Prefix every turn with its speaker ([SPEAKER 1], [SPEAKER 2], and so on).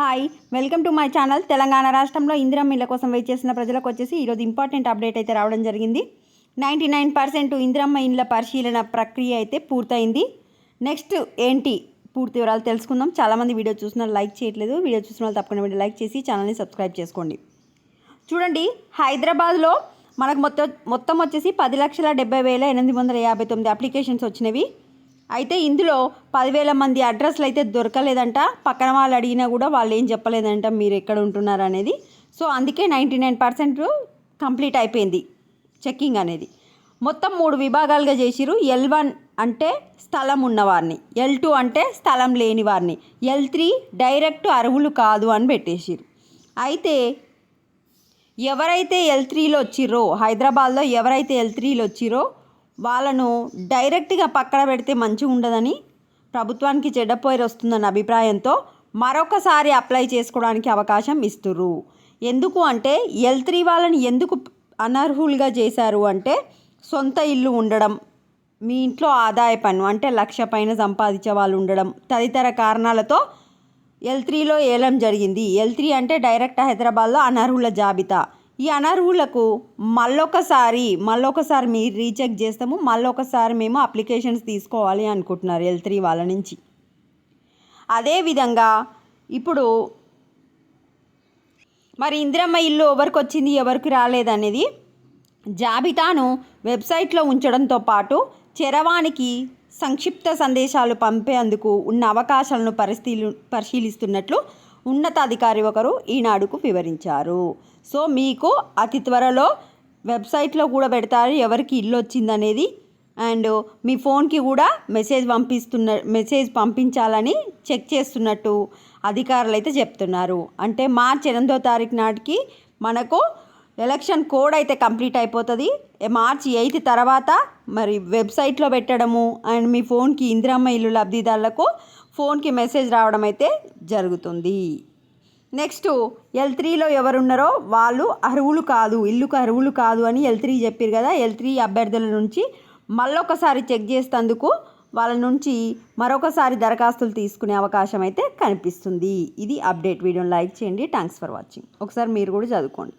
[SPEAKER 1] Hi welcome to my channel Telangana రాష్ట్రంలో ఇందిరమ్మ ఇళ్ళ కోసం వెయిట్ చేసిన ప్రజలకు వచ్చేసి ఈరోజు ఇంపార్టెంట్ అప్డేట్ అయితే రావడం జరిగింది. నైంటీ నైన్ పర్సెంట్ ఇందిరమ్మ ఇండ్ల పరిశీలన ప్రక్రియ అయితే పూర్తయింది. నెక్స్ట్ ఏంటి పూర్తి వివరాలు తెలుసుకుందాం. చాలామంది వీడియో చూసిన లైక్ చేయట్లేదు. వీడియో చూసిన వాళ్ళు తప్పకుండా వీడియో లైక్ చేసి ఛానల్ని సబ్స్క్రైబ్ చేసుకోండి. చూడండి హైదరాబాద్లో మనకు మొత్తం మొత్తం వచ్చేసి పది లక్షల డెబ్బై వేల ఎనిమిది వందల యాభై తొమ్మిది అప్లికేషన్స్ వచ్చినవి. అయితే ఇందులో పదివేల మంది అడ్రస్లు అయితే దొరకలేదంట. పక్కన వాళ్ళు అడిగినా కూడా వాళ్ళు ఏం చెప్పలేదంట మీరు ఎక్కడ ఉంటున్నారు అనేది. సో అందుకే నైంటీ నైన్ పర్సెంట్ కంప్లీట్ అయిపోయింది చెక్కింగ్ అనేది. మొత్తం మూడు విభాగాలుగా చేసిరు ఎల్ వన్ అంటే స్థలం ఉన్నవారిని. ఎల్ టూ అంటే స్థలం లేని వారిని. ఎల్ త్రీ డైరెక్ట్ అర్హులు కాదు అని పెట్టేసిరు అయితే ఎవరైతే ఎల్ త్రీలో వచ్చిర్రో హైదరాబాద్లో ఎవరైతే ఎల్ త్రీలో వచ్చిరో వాళ్ళను డైరెక్ట్గా పక్కన పెడితే మంచిగా ఉండదని ప్రభుత్వానికి చెడ్డ పేరు వస్తుందన్న అభిప్రాయంతో మరొకసారి అప్లై చేసుకోవడానికి అవకాశం ఇస్తుర్రు. ఎందుకు అంటే ఎల్ త్రీ వాళ్ళని ఎందుకు అనర్హులుగా చేశారు అంటే సొంత ఇల్లు ఉండడం మీ ఇంట్లో ఆదాయ పన్ను అంటే లక్ష పైన సంపాదించే వాళ్ళు ఉండడం తదితర కారణాలతో ఎల్ త్రీలో ఏలం జరిగింది. ఎల్ త్రీ అంటే డైరెక్ట్ హైదరాబాద్లో అనర్హుల జాబితా. ఈ అనర్హులకు మళ్ళొకసారి మళ్ళొకసారి మీరు రీచెక్ చేస్తాము మళ్ళొకసారి మేము అప్లికేషన్స్ తీసుకోవాలి అనుకుంటున్నారు ఎల్ త్రీ వాళ్ళ నుంచి. అదేవిధంగా ఇప్పుడు మరి ఇందిరమ్మ ఇల్లు ఎవరికి వచ్చింది ఎవరికి రాలేదనేది జాబితాను వెబ్సైట్లో ఉంచడంతో పాటు చరవానికి సంక్షిప్త సందేశాలు పంపేందుకు ఉన్న అవకాశాలను పరిశీలి పరిశీలిస్తున్నట్లు ఉన్నతాధికారి ఒకరు ఈనాడుకు వివరించారు. సో మీకు అతి త్వరలో వెబ్సైట్లో కూడా పెడతారు ఎవరికి ఇల్లు వచ్చిందనేది. అండ్ మీ ఫోన్కి కూడా మెసేజ్ పంపిస్తున్న మెసేజ్ పంపించాలని చెక్ చేస్తున్నట్టు అధికారులు అయితే చెప్తున్నారు. అంటే మార్చి ఎనిమిదో తారీఖు నాటికి మనకు ఎలక్షన్ కోడ్ అయితే కంప్లీట్ అయిపోతుంది. మార్చి ఎయిత్ తర్వాత మరి వెబ్సైట్లో పెట్టడము అండ్ మీ ఫోన్కి ఇందిరమ్మ ఇల్లు లబ్ధిదారులకు ఫోన్కి మెసేజ్ రావడం అయితే జరుగుతుంది. నెక్స్ట్ ఎల్ త్రీలో ఎవరున్నారో వాళ్ళు అర్హులు కాదు ఇల్లుకు అర్హులు కాదు అని ఎల్ త్రీ చెప్పారు కదా. ఎల్ త్రీ అభ్యర్థుల నుంచి మళ్ళొకసారి చెక్ చేసేందుకు వాళ్ళ నుంచి మరొకసారి దరఖాస్తులు తీసుకునే అవకాశం అయితే కనిపిస్తుంది. ఇది అప్డేట్ వీడియోని లైక్ చేయండి. Thanks for watching. ఒకసారి మీరు కూడా చదువుకోండి.